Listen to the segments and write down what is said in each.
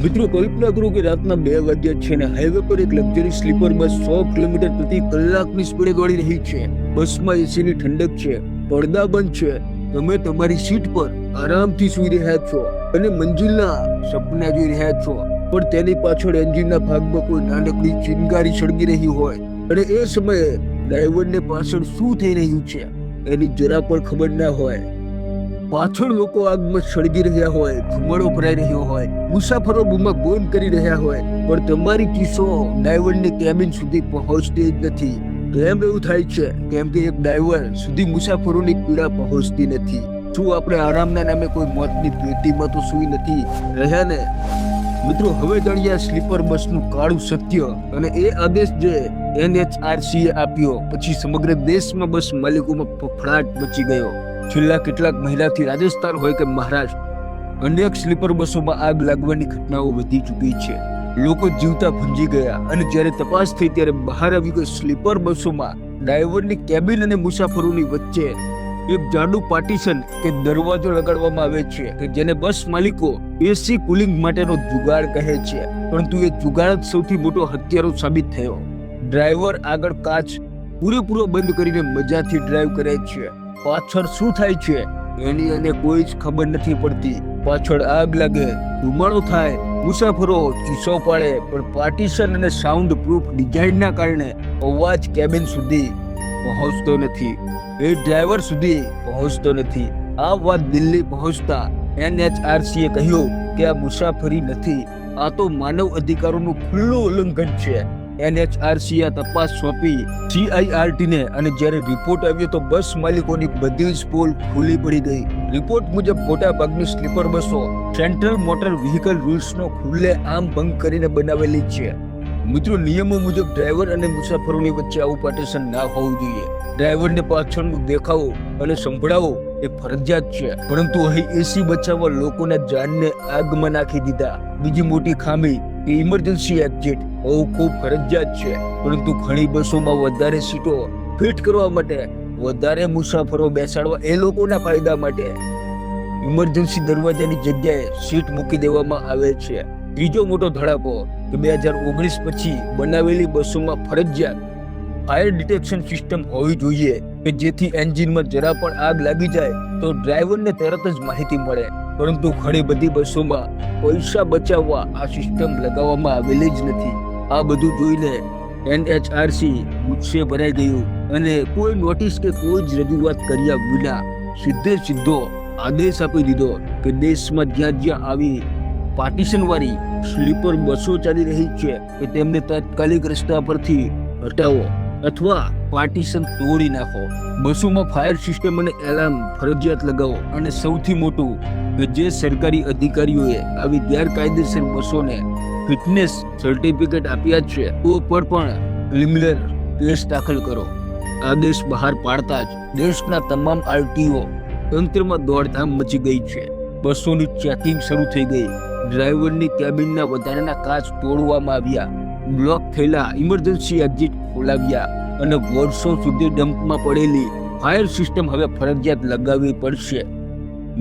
મિત્રો, કલ્પના કરો કે રાતના બે વાગ્યા છે ને હાઈવે પર એક લક્ઝરી સ્લીપર બસ સો કિલોમીટર પ્રતિ કલાકની સ્પીડે દોડી રહી છે. બસમાં એસીની ઠંડક છે, પડદા બંધ છે. તમે તમારી સીટ પર આરામથી સૂઈ રહ્યા છો અને મંજિલના સપના જોઈ રહ્યા છો. પણ તેની પાછળ એન્જિનના ભાગમાં કોઈ નાનકડી ચિનગારી સળગી રહી હોય અને એ સમયે ડ્રાઈવરને પાછળ શું થઈ રહ્યું છે, એની જરા પણ ખબર ના હોય. પાછળ લોકો આગમાં સળગી રહ્યા હોય ધુમાડો ભરાઈ રહ્યો હોય, મુસાફરો બૂમા બોન કરી રહ્યા હોય, પણ તમારી કિસ્સો ડ્રાઈવરની કેબિન સુધી પહોંચતી જ નથી. કેમ એવું થાય છે? કેમ કે એક ડ્રાઈવર સુધી મુસાફરોની પીડા પહોંચતી નથી. શું આપણે આરામના નામે કોઈ મોતની પેટીમાં તો સુઈ નથી? રહ્યા ને? મિત્રો, હવે જાણ્યા સ્લીપર બસનું કાળું સત્ય અને એ આદેશ જે એનએચઆરસીએ આપ્યો. પછી સમગ્ર દેશમાં બસ માલિકોમાં ફફડાટ મચી ગયો. છેલ્લા કેટલાક મહિનાથી રાજસ્થાન હોય કે મહારાષ્ટ્ર, અનેક સ્લીપર બસોમાં આગ લાગવાની ઘટનાઓ વધી ચૂકી છે. લોકો જીવતા ભંજી ગયા અને જ્યારે તપાસ થઈ ત્યારે બહાર આવી ગઈ સ્લીપર બસોમાં ડ્રાઈવરની કેબિન અને મુસાફરોની વચ્ચે એક જાડું પાર્ટીશન કે દરવાજો લગાડવામાં આવે છે કે જેને બસ માલિકો એસી કુલિંગ માટેનો જુગાડ કહે છે. પરંતુ એ જુગાડ જ સૌથી મોટો હત્યારો સાબિત થયો. ડ્રાઈવર આગળ કાચ પૂરેપૂરો બંધ કરીને મજાથી ડ્રાઈવ કરે છે. પાછળ શું થાય છે? એની અને કોઈ જ ખબર નથી પડતી. પાછળ આગ લાગે, ધુમાડો થાય, મુસાફરો ચીસો પાડે, પણ પાર્ટીશન અને સાઉન્ડ પ્રૂફ ડિઝાઇનના કારણે અવાજ કેબિન સુધી પહોંચતો નથી. એ ડ્રાઈવર સુધી પહોંચતો નથી. આ વાત દિલ્હી પહોંચતા એનએચઆરસીએ કહ્યું કે આ મુસાફરી નથી, આ તો માનવ અધિકારોનું ખુલ્લું ઉલ્લંઘન છે. એનએચઆરસી આ તપાસ સોંપી. સીઆઈઆરટીને અને જ્યારે રિપોર્ટ આવ્યો તો બસ માલિકોની બધી જ પોલ ખુલ્લી પડી ગઈ. રિપોર્ટ મુજબ મોટા ભાગની સ્લીપર બસો સેન્ટ્રલ મોટર વ્હીકલ રૂલ્સનો ખુલ્લે આમ ભંગ કરીને બનાવેલી છે. મિત્રો, નિયમો મુજબ ડ્રાઈવર અને મુસાફરોની વચ્ચે આવું પાર્ટીશન ના હોવું જોઈએ. ડ્રાઈવરને પાછળનું દેખાવો અને સંભળાવો એ ફરજિયાત છે. પરંતુ અહીં એસી બચાવવા લોકોના જાનને આગમાં નાખી દીધા. બીજી મોટી ખામી કે ઇમરજન્સી એક્ઝિટ હોવું ખૂબ ફરજિયાત છે. પરંતુ ઘણી બસોમાં વધારે સીટો ફિટ કરવા માટે વધારે મુસાફરો બેસાડવા એ લોકોના ફાયદા માટે ઇમરજન્સી દરવાજાની જગ્યાએ સીટ મૂકી દેવામાં આવે છે. ત્રીજો મોટો ધડાકો કે બે હજાર ઓગણીસ પછી બનાવેલી બસોમાં ફરજિયાત ફાયર ડિટેક્શન સિસ્ટમ હોવી જોઈએ કે જેથી એન્જિનમાં જરા પણ આગ લાગી જાય તો ડ્રાઈવરને તરત જ માહિતી મળે. પરંતુ ઘણી બધી બસોમાં પૈસા બચાવવા આ સિસ્ટમ લગાવવામાં આવેલી જ નથી. આ બધું જોઈને એનએચઆરસી ગુસ્સે ભરાઈ ગયું અને કોઈ નોટિસ કે કોઈ જ રજૂઆત કર્યા વિના સીધે સીધો આદેશ આપી દીધો કે દેશમાં જ્યાં જ્યાં આવી પાર્ટીશનવાળી સ્લીપર બસો ચાલી રહી છે, કે તેમને તાત્કાલિક રસ્તા પરથી હટાવો. અથવા પાર્ટીશન તોડી નાખો. બસોમાં ફાયર સિસ્ટમ અને એલાર્મ ફરજિયાત લગાવો અને સૌથી મોટું કે જે સરકારી અધિકારીઓએ આવી ગેરકાયદેસર બસોને ફિટનેસ સર્ટિફિકેટ આપ્યા છે તો પર પણ ક્રિમિનલ કેસ દાખલ કરો. આદેશ બહાર પાડતા જ દેશના તમામ આરટીઓ તંત્રમાં દોડધામ મચી ગઈ છે. બસોની ચેકિંગ શરૂ થઈ ગઈ. ડ્રાઈવરની કેબિનના વધારાના કાચ તોડવામાં આવ્યા. બ્લોક થયેલા ઇમરજન્સી એક્ઝિટ ખોલાવ્યા અને વર્ષો સુધી ડમ્પમાં પડેલી ફાયર સિસ્ટમ હવે ફરજિયાત લગાવવી પડશે.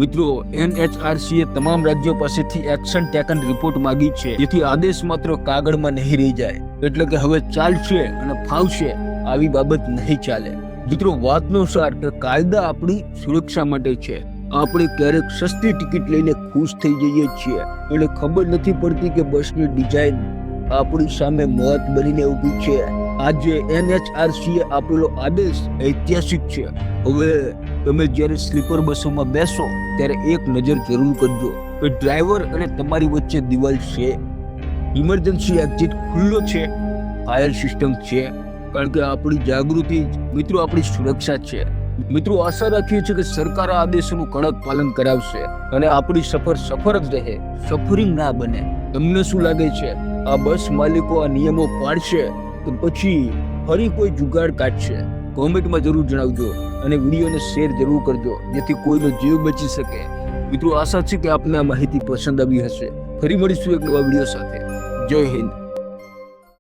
મિત્રો, એનએચઆરસીએ તમામ રાજ્યો પાસેથી એક્શન ટેકન રિપોર્ટ માંગી છે. જેથી આદેશ માત્ર કાગળમાં નહીં રહી જાય, એટલે કે હવે ચાલશે અને ફાવશે આવી બાબત નહીં ચાલે. મિત્રો, વાતનો સાર કે કાયદા આપણી સુરક્ષા માટે છે. આપણે ક્યારેક સસ્તી ટિકિટ લઈને ખુશ થઈ જઈએ છીએ. એટલે ખબર નથી પડતી કે બસની ડિઝાઇન આપણી સામે મોત બનીને ઊભી છે. આજે એનએચઆરસી એ આપેલો આદેશ ઐતિહાસિક છે. હવે તમે જ્યારે સ્લીપર બસોમાં બેસો, ત્યારે એક નજર જરૂર કરજો કે ડ્રાઈવર અને તમારી વચ્ચે દિવાલ છે. ઇમરજન્સી એક્ઝિટ ખુલ્લો છે, ફાયર સિસ્ટમ છે, કારણ કે આપણી જાગૃતિ મિત્રો આપણી સુરક્ષા છે. મિત્રો આશા રાખીએ છીએ કે સરકાર આ આદેશોનું કડક પાલન કરાવશે અને આપણી સફર સફર જ રહે. સફરિંગ ના બને. તમને શું લાગે છે? આ બસ માલિકો આ નિયમો પાડશે, તો પછી ફરી કોઈ જુગાડ કાઢશે. કોમેન્ટમાં જરૂર જણાવજો અને વિડીયોને શેર જરૂર કરજો, જેથી કોઈનો જીવ બચી શકે. મિત્રો, આશા છે કે આપને આ માહિતી પસંદ આવી હશે. ફરી મળીશું એક નવા વીડિયો સાથે. જય હિન્દ.